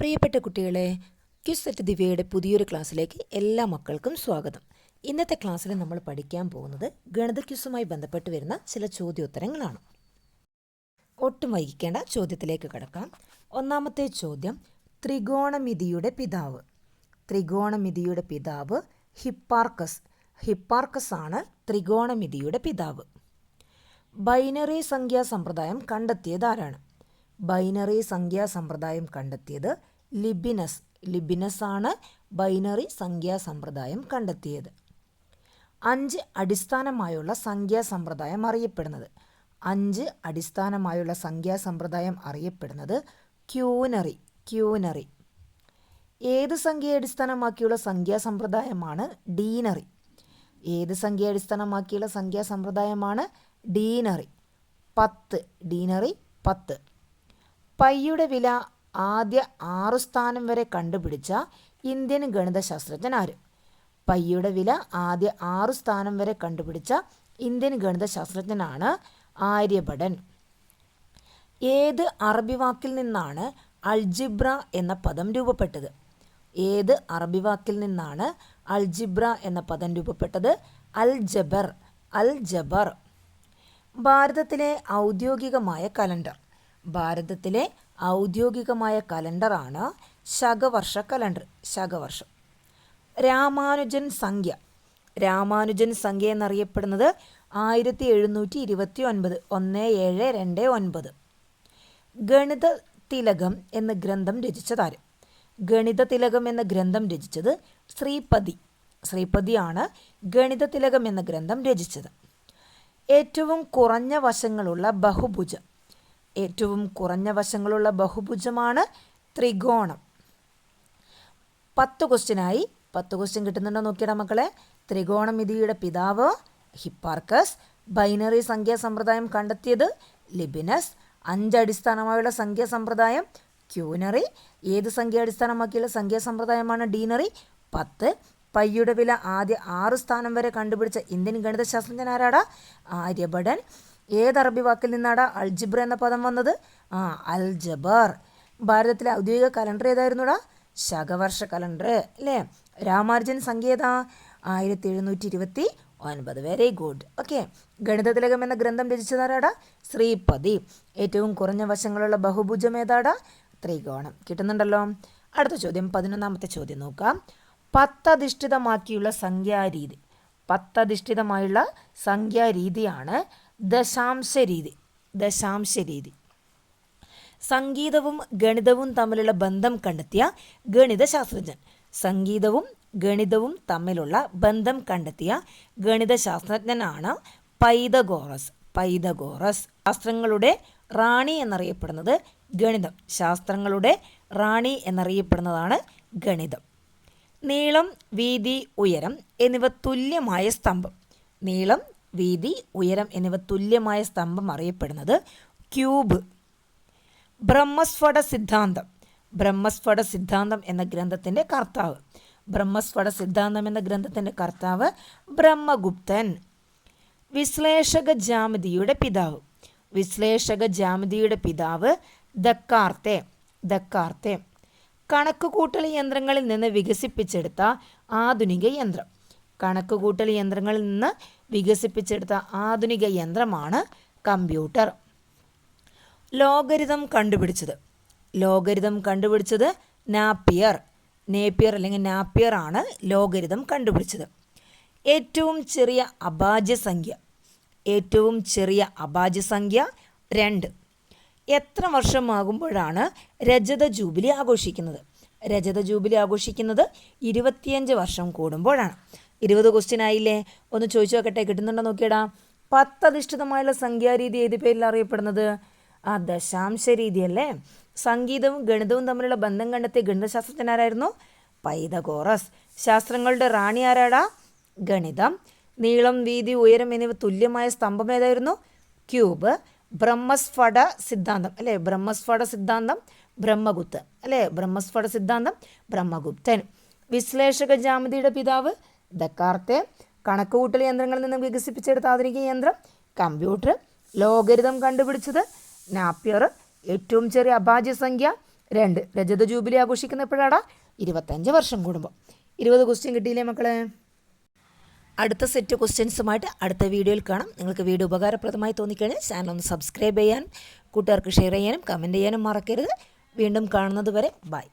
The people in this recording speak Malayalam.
പ്രിയപ്പെട്ട കുട്ടികളെ ക്യുസെറ്റ് ദിവ്യയുടെ പുതിയൊരു ക്ലാസ്സിലേക്ക് എല്ലാ മക്കൾക്കും സ്വാഗതം. ഇന്നത്തെ ക്ലാസ്സിൽ നമ്മൾ പഠിക്കാൻ പോകുന്നത് ഗണിത ക്യുസുമായി ബന്ധപ്പെട്ട് വരുന്ന ചില ചോദ്യോത്തരങ്ങളാണ്. ഒട്ടും വൈകിക്കേണ്ട ചോദ്യത്തിലേക്ക് കടക്കാം. ഒന്നാമത്തെ ചോദ്യം ത്രികോണമിതിയുടെ പിതാവ്. ത്രികോണമിതിയുടെ പിതാവ് ഹിപ്പാർക്കസ്. ഹിപ്പാർക്കസ് ആണ് ത്രികോണമിതിയുടെ പിതാവ്. ബൈനറി സംഖ്യാ സമ്പ്രദായം കണ്ടെത്തിയത് ആരാണ്? ബൈനറി സംഖ്യാ സമ്പ്രദായം കണ്ടെത്തിയത് ലിബിനസ്. ലിബിനസ് ആണ് ബൈനറി സംഖ്യാ സമ്പ്രദായം കണ്ടെത്തിയത്. അഞ്ച് അടിസ്ഥാനമായുള്ള സംഖ്യാ സമ്പ്രദായം അറിയപ്പെടുന്നത്. അഞ്ച് അടിസ്ഥാനമായുള്ള സംഖ്യാ സമ്പ്രദായം അറിയപ്പെടുന്നത് ക്യൂനറി ക്യൂനറി. ഏത് സംഖ്യയെ അടിസ്ഥാനമാക്കിയുള്ള സംഖ്യാ സമ്പ്രദായമാണ് ഡീനറി? ഏത് സംഖ്യയെ അടിസ്ഥാനമാക്കിയുള്ള സംഖ്യാ സമ്പ്രദായമാണ് ഡീനറി? പത്ത്. ഡീനറി പത്ത്. പൈയുടെ വില ആദ്യ ആറു സ്ഥാനം വരെ കണ്ടുപിടിച്ച ഇന്ത്യൻ ഗണിതശാസ്ത്രജ്ഞൻ ആര്? പൈയുടെ വില ആദ്യ ആറു സ്ഥാനം വരെ കണ്ടുപിടിച്ച ഇന്ത്യൻ ഗണിതശാസ്ത്രജ്ഞനാണ് ആര്യഭടൻ. ഏത് അറബി വാക്കിൽ നിന്നാണ് അൾജിബ്ര എന്ന പദം രൂപപ്പെട്ടത്? ഏത് അറബി വാക്കിൽ നിന്നാണ് അൾജിബ്ര എന്ന പദം രൂപപ്പെട്ടത്? അൽ ജബർ അൽ ജബർ ഭാരതത്തിലെ ഔദ്യോഗികമായ കലണ്ടർ. ഭാരതത്തിലെ ഔദ്യോഗികമായ കലണ്ടറാണ് ശകവർഷ കലണ്ടർ ശകവർഷം. രാമാനുജൻ സംഖ്യ. രാമാനുജൻ സംഖ്യ എന്നറിയപ്പെടുന്നത് ആയിരത്തി എഴുന്നൂറ്റി ഇരുപത്തി ഒൻപത് ഒന്ന് ഏഴ് രണ്ട് ഒൻപത്. ഗണിത തിലകം എന്ന ഗ്രന്ഥം രചിച്ചതാര്? ഗണിത തിലകം എന്ന ഗ്രന്ഥം രചിച്ചത് ശ്രീപതി. ശ്രീപതിയാണ് ഗണിത തിലകം എന്ന ഗ്രന്ഥം രചിച്ചത്. ഏറ്റവും കുറഞ്ഞ വശങ്ങളുള്ള ബഹുഭുജം. ഏറ്റവും കുറഞ്ഞ വശങ്ങളുള്ള ബഹുഭുജമാണ് ത്രികോണം. പത്ത് ക്വസ്റ്റ്യനായി പത്ത് ക്വസ്റ്റ്യൻ കിട്ടുന്നുണ്ടോ നോക്കിയടാ മക്കളെ. ത്രികോണമിതിയുടെ പിതാവ് ഹിപ്പാർക്കസ്. ബൈനറി സംഖ്യാ സമ്പ്രദായം കണ്ടെത്തിയത് ലിബിനസ്. അഞ്ച് അടിസ്ഥാനമായുള്ള സംഖ്യാ സമ്പ്രദായം ക്യൂനറി. ഏത് സംഖ്യ അടിസ്ഥാനമാക്കിയുള്ള സംഖ്യാ സമ്പ്രദായമാണ് ഡീനറി? പത്ത്. പയ്യുടെ വില ആദ്യ ആറ് സ്ഥാനം വരെ കണ്ടുപിടിച്ച ഇന്ത്യൻ ഗണിതശാസ്ത്രജ്ഞൻ ആരാടാ? ആര്യഭടൻ. ഏത് അറബി വാക്കിൽ നിന്നാണ് അൽജിബ്ര എന്ന പദം വന്നത്? ആ അൽജബർ. ഭാരതത്തിലെ ഔദ്യോഗിക കലണ്ടർ ഏതായിരുന്നുടാ? ശകവർഷ കലണ്ടർ അല്ലേ? രാമാർജൻ ഏതാ? ആയിരത്തി എഴുന്നൂറ്റി ഇരുപത്തി ഒൻപത് വെരി ഗുഡ് ഓക്കെ ഗണിതതിലകം എന്ന ഗ്രന്ഥം രചിച്ചതാരാടാ? ശ്രീപതി ഏറ്റവും കുറഞ്ഞ വശങ്ങളുള്ള ബഹുഭുജം ഏതാടാ? ത്രികോണം. കിട്ടുന്നുണ്ടല്ലോ? അടുത്ത ചോദ്യം പതിനൊന്നാമത്തെ ചോദ്യം നോക്കാം. പത്തധിഷ്ഠിതമാക്കിയുള്ള സംഖ്യാരീതി. പത്തധിഷ്ഠിതമായുള്ള സംഖ്യാരീതിയാണ് ദശാംശ രീതി ദശാംശ രീതി സംഗീതവും ഗണിതവും തമ്മിലുള്ള ബന്ധം കണ്ടെത്തിയ ഗണിത ശാസ്ത്രജ്ഞൻ സംഗീതവും ഗണിതവും തമ്മിലുള്ള ബന്ധം കണ്ടെത്തിയ ഗണിത ശാസ്ത്രജ്ഞനാണ് പൈതഗോറസ്. പൈതഗോറസ് ശാസ്ത്രങ്ങളുടെ റാണി എന്നറിയപ്പെടുന്നത് ഗണിതം. ശാസ്ത്രങ്ങളുടെ റാണി എന്നറിയപ്പെടുന്നതാണ് ഗണിതം. നീളം വീതി ഉയരം എന്നിവ തുല്യമായ സ്തംഭം. നീളം വീതി ഉയരം എന്നിവ തുല്യമായ സ്തംഭം അറിയപ്പെടുന്നത് ക്യൂബ്. ബ്രഹ്മസ്ഫട സിദ്ധാന്തം. ബ്രഹ്മസ്ഫട സിദ്ധാന്തം എന്ന ഗ്രന്ഥത്തിന്റെ കർത്താവ്. ബ്രഹ്മസ്ഫട സിദ്ധാന്തം എന്ന ഗ്രന്ഥത്തിന്റെ കർത്താവ് ബ്രഹ്മഗുപ്തൻ. വിശ്ലേഷക ജാമിതിയുടെ പിതാവ്. വിശ്ലേഷക ജാമിതിയുടെ പിതാവ് ദക്കാർത്തെ. ദക്കാർത്തെ. കണക്കുകൂട്ടൽ യന്ത്രങ്ങളിൽ നിന്ന് വികസിപ്പിച്ചെടുത്ത ആധുനിക യന്ത്രം. കണക്കുകൂട്ടൽ യന്ത്രങ്ങളിൽ നിന്ന് വികസിപ്പിച്ചെടുത്ത ആധുനിക യന്ത്രമാണ് കമ്പ്യൂട്ടർ. ലോഗരിതം കണ്ടുപിടിച്ചത്. ലോഗരിതം കണ്ടുപിടിച്ചത് നാപ്പിയർ. നേപ്പിയർ അല്ലെങ്കിൽ നാപ്പിയർ ആണ് ലോഗരിതം കണ്ടുപിടിച്ചത്. ഏറ്റവും ചെറിയ അഭാജ്യ സംഖ്യ. ഏറ്റവും ചെറിയ അഭാജ്യ സംഖ്യ രണ്ട്. എത്ര വർഷമാകുമ്പോഴാണ് രജത ജൂബിലി ആഘോഷിക്കുന്നത്? രജത ജൂബിലി ആഘോഷിക്കുന്നത് ഇരുപത്തിയഞ്ച് വർഷം കൂടുമ്പോഴാണ്. ഇരുപത് ക്വസ്റ്റ്യൻ ആയില്ലേ? ഒന്ന് ചോദിച്ചു നോക്കട്ടെ കിട്ടുന്നുണ്ടോ നോക്കിയടാ. പത്തധിഷ്ഠിതമായുള്ള സംഖ്യാരീതി ഏത് പേരിൽ അറിയപ്പെടുന്നത്? ആ ദശാംശ രീതി അല്ലേ സംഗീതവും ഗണിതവും തമ്മിലുള്ള ബന്ധം കണ്ടെത്തിയ ഗണിതശാസ്ത്രജ്ഞനാരായിരുന്നു? പൈതഗോറസ്. ശാസ്ത്രങ്ങളുടെ റാണി ആരാടാ? ഗണിതം. നീളം വീതി ഉയരം എന്നിവ തുല്യമായ സ്തംഭം ഏതായിരുന്നു? ക്യൂബ്. ബ്രഹ്മസ്ഫട സിദ്ധാന്തം. അല്ലേ? ബ്രഹ്മസ്ഫട സിദ്ധാന്തം ബ്രഹ്മഗുപ്തൻ. അല്ലേ? ബ്രഹ്മസ്ഫട സിദ്ധാന്തം ബ്രഹ്മഗുപ്തൻ. വിശ്ലേഷക ജാമതിയുടെ പിതാവ് ദക്കാർത്തെ കണക്കുകൂട്ടൽ യന്ത്രങ്ങളിൽ നിന്നും വികസിപ്പിച്ചെടുത്ത ആധുനിക യന്ത്രം കമ്പ്യൂട്ടർ ലോകരിതം കണ്ടുപിടിച്ചത് നാപ്യർ ഏറ്റവും ചെറിയ അഭാജ്യ സംഖ്യ രണ്ട് രജത ജൂബിലി ആഘോഷിക്കുന്ന എപ്പോഴാടാ ഇരുപത്തഞ്ച് വർഷം കൂടുമ്പോൾ ഇരുപത് ക്വസ്റ്റ്യൻ കിട്ടിയില്ലേ മക്കളെ? അടുത്ത സെറ്റ് ക്വസ്റ്റ്യൻസുമായിട്ട് അടുത്ത വീഡിയോയിൽ കാണാം. നിങ്ങൾക്ക് വീഡിയോ ഉപകാരപ്രദമായി തോന്നിക്കഴിഞ്ഞാൽ ചാനൽ ഒന്ന് സബ്സ്ക്രൈബ് ചെയ്യാനും കൂട്ടുകാർക്ക് ഷെയർ ചെയ്യാനും കമന്റ് ചെയ്യാനും മറക്കരുത്. വീണ്ടും കാണുന്നത് വരെ ബൈ